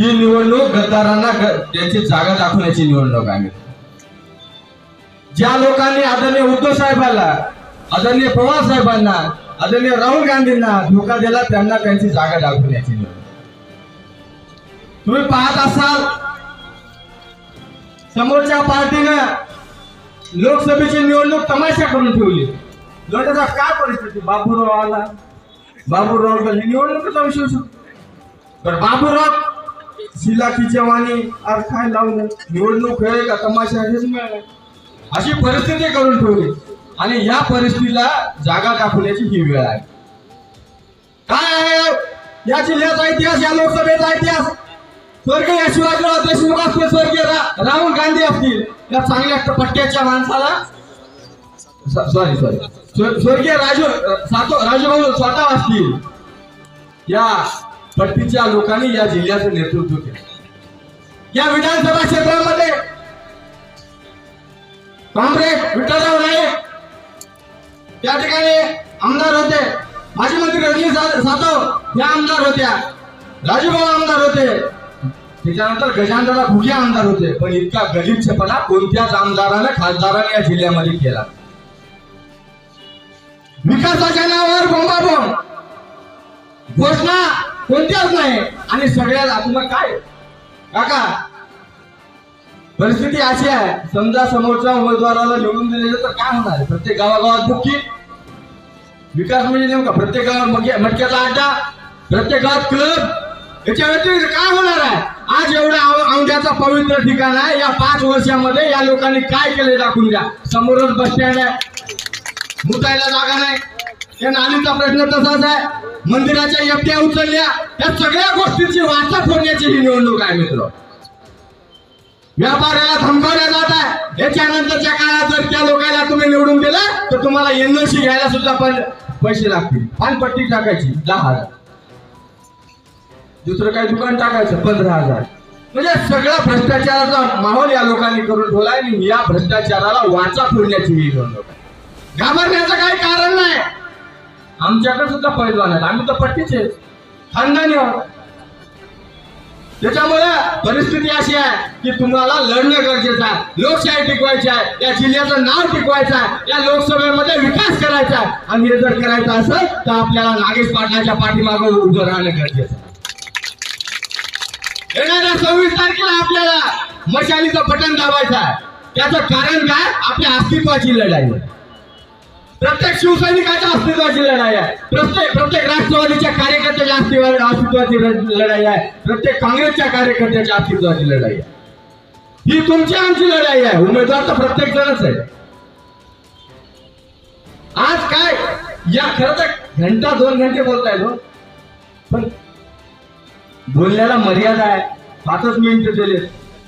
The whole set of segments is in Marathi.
ही निवडणूक गद्दारांना त्यांची जागा दाखवण्याची निवडणूक आहे. ज्या लोकांनी आदरणीय उद्धव साहेबांना आदरणीय पवार साहेबांना आदरणीय राहुल गांधींना धोका दिला त्यांना त्यांची जागा दाखवण्याची निवडणूक. तुम्ही पाहत असाल समोरच्या पार्टीनं लोकसभेची निवडणूक तमाशा करून ठेवली. लोकांचा काय परिस्थिती? बाबूराव आला बाबूराव निवडणूक विषय तर बाबूराव शिलाकीच्या वाणी आज काय लावलं निवडणूक आहे का? तमाशा हेच मिळालं अशी परिस्थिती करून ठेवली. आणि या परिस्थितीला जागा दाखवण्याची ही वेळ आहे. काय आहे? या जिल्ह्याचा इतिहास या लोकसभेचा इतिहास. स्वर्गीय शिवाजीराव देशमुख स्वर्गीय राहुल गांधी असतील. या चांगल्या पट्ट्याच्या माणसाला सॉरी सॉरी स्वर्गीय राजू सातो राजूभाऊ स्वतः असतील. या पट्टीच्या लोकांनी या जिल्ह्याचं नेतृत्व केलं. या विधानसभा क्षेत्रामध्ये काँग्रेस विठ्ठलराव नाईक त्या ठिकाणी आमदार होते. माजी मंत्री रजनी सातव या आमदार होत्या. राजूभाऊ आमदार होते. त्याच्यानंतर गजानदादा भुगे आमदार होते. पण इतका गलिच्छपणा कोणत्याच आमदाराने खासदाराने या जिल्ह्यामध्ये केला. विकासाच्या नावावर बोंबाबोंब. घोषणा कोणत्याच नाही. आणि सगळ्यात आपण काय? काका परिस्थिती अशी आहे. समजा समोरच्या उमेदवाराला निवडून दिलेलं तर काय होणार प्रत्येक गावागावात बुक्की विकास म्हणजे नेमका प्रत्येक गावात मटक्याचा अड्डा प्रत्येक गावात क्लब. याच्या व्यतिरिक्त काय होणार आहे? आज एवढा आव- पवित्र ठिकाण आहे. या पाच वर्षामध्ये या लोकांनी काय केले दाखवून द्या. समोरच बस स्टँड आहे. मुतायला जागा नाही. या नालीचा प्रश्न तसाच आहे. मंदिराच्या एकट्या उचलल्या. या सगळ्या गोष्टींची वाचा फोडण्याची ही निवडणूक आहे मित्र. व्यापाऱ्याला धमकावल्या जात आहे. याच्यानंतरच्या काळात जर त्या लोकांना तुम्ही निवडून दिलं तर तुम्हाला एनओसी घ्यायला सुद्धा पण पैसे लागतील. पानपट्टी टाकायची दहा हजार. दुसरं काही दुकान टाकायचं पंधरा हजार. म्हणजे सगळा भ्रष्टाचाराचा माहोल या लोकांनी करून ठेवला आणि या भ्रष्टाचाराला वाचा फोडण्याची ही निवडणूक घाबरण्याचं काही कारण नाही. आमच्याकडे सुद्धा पैलवान आहेत. आम्ही तर पट्टीचे खानदानी आहोत. त्याच्यामुळे परिस्थिती अशी आहे की तुम्हाला लढणं गरजेचं आहे. लोकशाही टिकवायची आहे. या जिल्ह्याचं नाव टिकवायचं आहे. या लोकसभेमध्ये विकास करायचा आहे. आणि हे जर करायचं असेल तर आपल्याला नागेश पाटलाच्या पाठीमागं उभं राहणं गरजेचं आहे. येणाऱ्या सव्वीस तारखेला आपल्याला मशालीचं बटन दाबायचं आहे. त्याचं कारण काय? आपल्या अस्तित्वाची लढाई आहे. प्रत्येक शिवसैनिकाच्या अस्तित्वाची लढाई आहे. प्रत्येक प्रत्येक राष्ट्रवादीच्या कार्यकर्त्याच्या अस्तित्वा अस्तित्वाची लढाई आहे. प्रत्येक काँग्रेसच्या कार्यकर्त्याच्या अस्तित्वाची लढाई आहे. ही तुमची आमची लढाई आहे. उमेदवार तर प्रत्येक जणच आहे. आज काय? या खरं तर घंटा दोन घंटे बोलताय हो. पण बोलण्याला मर्यादा आहे. पाचच मिनिटं दिले.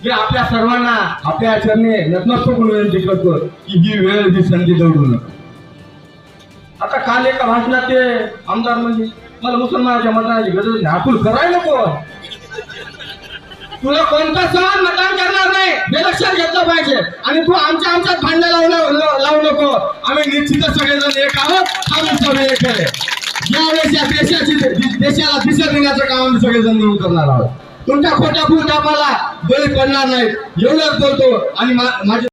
मी आपल्या सर्वांना आपल्या आचरणे नतमस्तक विनंती करतो की ही वेळ ही संधी दौडू नका. आता काल एका भाषणात ते आमदार म्हणजे मला मुसलमानाच्या मतदानाची गरज नाही. करायला नको. तुला कोणता सण मतदान करणार नाही? हे लक्षात घेतलं पाहिजे. आणि तू आमच्या आमच्यात भांडण लावू लावू नको. आम्ही निश्चितच सगळेजण एक आहोत. आम्ही सगळे एक आहे. यावेळेस या देशाची देशाला दिशा देण्याचं काम आम्ही सगळेजण मिळून करणार आहोत. तुमच्या खोट्या फुलटापाला बळी पडणार नाहीत. एवढंच बोलतो. आणि माझे